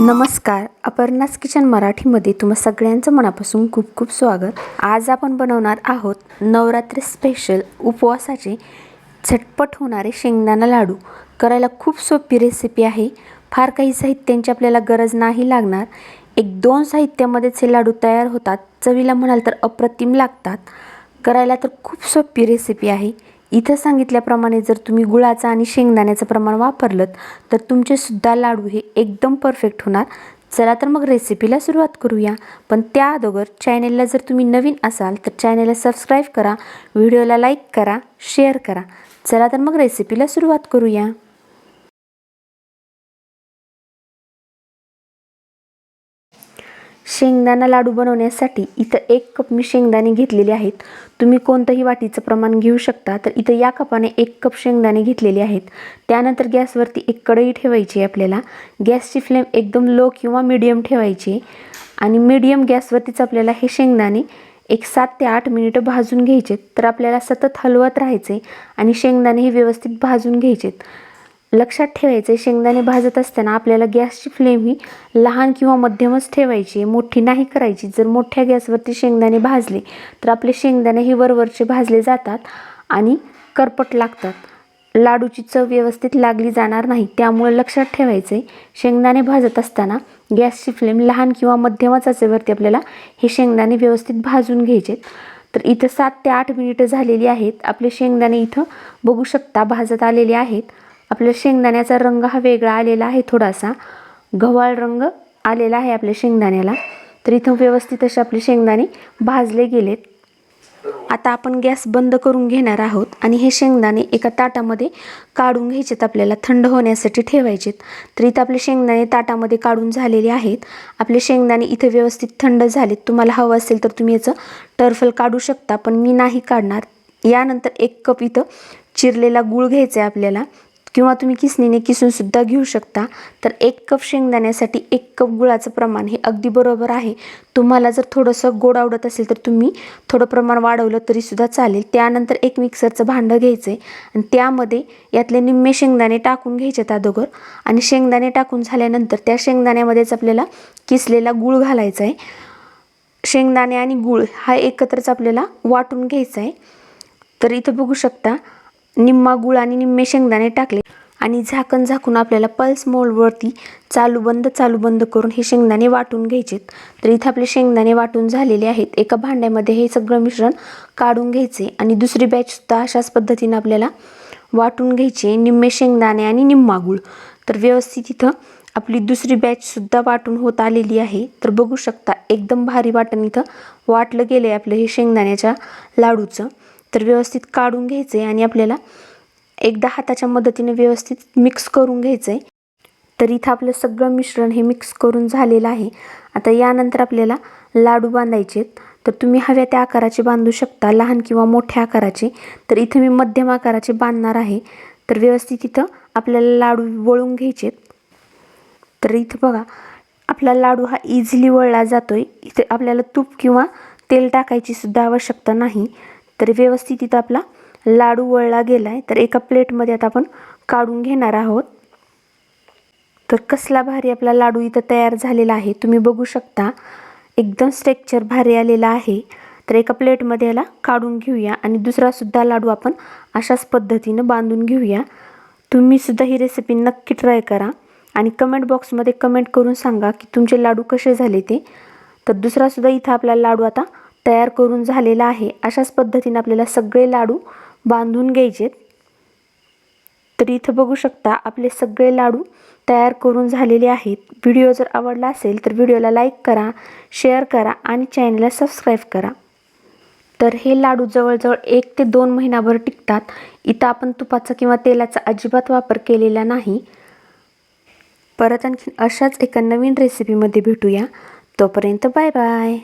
नमस्कार. अपर्णास किचन मराठीमध्ये तुम्हा सगळ्यांचं मनापासून खूप खूप स्वागत. आज आपण बनवणार आहोत नवरात्री स्पेशल उपवासाचे झटपट होणारे शेंगदाणा लाडू. करायला खूप सोपी रेसिपी आहे. फार काही साहित्यांची आपल्याला गरज नाही लागणार. एक दोन साहित्यामध्येच हे लाडू तयार होतात. चवीला म्हणाल तर अप्रतिम लागतात. करायला तर खूप सोपी रेसिपी आहे. इथं सांगितल्याप्रमाणे जर तुम्ही गुळाचं आणि शेंगदाण्याचं प्रमाण वापरलं तर तुमचेसुद्धा लाडू हे एकदम परफेक्ट होणार. चला तर मग रेसिपीला सुरुवात करूया. पण त्या अगोदर चॅनेलला जर तुम्ही नवीन असाल तर चॅनेलला सबस्क्राईब करा. व्हिडिओला लाईक करा शेअर करा. चला तर मग रेसिपीला सुरुवात करूया. शेंगदाणा लाडू बनवण्यासाठी इथं एक कप मी शेंगदाणे घेतलेले आहेत. तुम्ही कोणतंही वाटीचं प्रमाण घेऊ शकता तर इथं या कपाने एक कप शेंगदाणे घेतलेले आहेत. त्यानंतर गॅसवरती एक कढई ठेवायची आहे आपल्याला. गॅसची फ्लेम एकदम लो किंवा मिडियम ठेवायची आणि मिडियम गॅसवरतीच आपल्याला हे शेंगदाणे एक सात ते आठ मिनिटं भाजून घ्यायचे तर आपल्याला सतत हलवत राहायचे आणि शेंगदाणे हे व्यवस्थित भाजून घ्यायचेत. लक्षात ठेवायचं शेंगदाणे भाजत असताना आपल्याला गॅसची फ्लेम ही लहान किंवा मध्यमच ठेवायची मोठी नाही करायची. जर मोठ्या गॅसवरती शेंगदाणे भाजले तर आपले शेंगदाणे हे वरवरचे भाजले जातात आणि करपट लागतात. लाडूची चव व्यवस्थित लागली जाणार नाही. त्यामुळे लक्षात ठेवायचं आहे शेंगदाणे भाजत असताना गॅसची फ्लेम लहान किंवा मध्यमच असेवरती आपल्याला हे शेंगदाणे व्यवस्थित भाजून घ्यायचे तर इथं सात ते आठ मिनिटं झालेली आहेत. आपले शेंगदाणे इथं बघू शकता भाजत आलेले आहेत. आपल्या शेंगदाण्याचा रंग हा वेगळा आलेला आहे थोडासा. गव्हाळ रंग आलेला आहे आपल्या शेंगदाण्याला. तर इथं व्यवस्थित असे आपले शेंगदाणे भाजले गेलेत. आता आपण गॅस बंद करून घेणार आहोत आणि हे शेंगदाणे एका ताटामध्ये काढून घ्यायचेत आपल्याला थंड होण्यासाठी ठेवायचेत. तर इथं आपले शेंगदाणे ताटामध्ये काढून झालेले आहेत. आपले शेंगदाणे इथे व्यवस्थित थंड झालेत. तुम्हाला हवं असेल तर तुम्ही याचं टर्फल काढू शकता पण मी नाही काढणार. यानंतर एक कप इथं चिरलेला गूळ घ्यायचा आहे आपल्याला. किंवा तुम्ही किसणीने किसूनसुद्धा घेऊ शकता. तर एक कप शेंगदाण्यासाठी एक कप गुळाचं प्रमाण हे अगदी बरोबर आहे. तुम्हाला जर थोडंसं गोड आवडत असेल तर तुम्ही थोडं प्रमाण वाढवलं तरीसुद्धा चालेल. त्यानंतर एक मिक्सरचं भांडं घ्यायचं आहे आणि त्यामध्ये यातले निम्मे शेंगदाणे टाकून घ्यायचे अगोदर आणि शेंगदाणे टाकून झाल्यानंतर त्या शेंगदाण्यामध्येच आपल्याला किसलेला गूळ घालायचा आहे शेंगदाणे आणि गूळ हा एकत्रच आपल्याला वाटून घ्यायचा आहे तर इथं बघू शकता निम्मा गुळ आणि निम्मे शेंगदाणे टाकले. आणि झाकण झाकून आपल्याला पल्स मोडवरती चालू बंद चालू बंद करून हे शेंगदाणे वाटून घ्यायचेत. तर इथं आपले शेंगदाणे वाटून झालेले आहेत. एका भांड्यामध्ये हे सगळं मिश्रण काढून घ्यायचे आणि दुसरी बॅचसुद्धा अशाच पद्धतीनं आपल्याला वाटून घ्यायचे. निम्मे शेंगदाणे आणि निम्मा गुळ. तर व्यवस्थित इथं आपली दुसरी बॅचसुद्धा वाटून होत आलेली आहे. तर बघू शकता एकदम भारी वाटण इथं वाटलं गेलं आहे आपलं हे शेंगदाण्याच्या लाडूचं. तर व्यवस्थित काढून घ्यायचं आहे आणि आपल्याला एकदा हाताच्या मदतीने व्यवस्थित मिक्स करून घ्यायचं आहे तर इथं आपलं सगळं मिश्रण हे मिक्स करून झालेलं आहे. आता यानंतर आपल्याला लाडू बांधायचे आहेत. तर तुम्ही हव्या त्या आकाराचे बांधू शकता लहान किंवा मोठ्या आकाराचे. तर इथं मी मध्यम आकाराचे बांधणार आहे. तर व्यवस्थित इथं आपल्याला लाडू वळून घ्यायचेत तर इथं बघा आपला लाडू हा इझिली वळला जातो आहे इथे आपल्याला तूप किंवा तेल टाकायची सुद्धा आवश्यकता नाही. तर व्यवस्थित इथं आपला लाडू वळला गेला आहे तर एका प्लेटमध्ये आता आपण काढून घेणार आहोत. तर कसला भारी आपला लाडू इथं तयार झालेला आहे तुम्ही बघू शकता. एकदम स्ट्रेक्चर भारी आलेला आहे. तर एका प्लेटमध्ये याला काढून घेऊया आणि दुसरासुद्धा लाडू आपण अशाच पद्धतीनं बांधून घेऊया. तुम्हीसुद्धा ही रेसिपी नक्की ट्राय करा आणि कमेंट बॉक्समध्ये कमेंट करून सांगा की तुमचे लाडू कसे झाले ते. तर दुसरासुद्धा इथं आपला लाडू आता तयार करून झालेला आहे. अशाच पद्धतीने आपल्याला सगळे लाडू बांधून घ्यायचेत. तर इथं बघू शकता आपले सगळे लाडू तयार करून झालेले आहेत. व्हिडिओ जर आवडला असेल तर व्हिडिओला लाईक करा शेअर करा आणि चॅनलला सबस्क्राईब करा. तर हे लाडू जवळजवळ एक ते दोन महिनाभर टिकतात. इथं आपण तुपाचा किंवा तेलाचा अजिबात वापर केलेला नाही. परत आणखी अशाच एका नवीन रेसिपीमध्ये भेटूया. तोपर्यंत बाय बाय.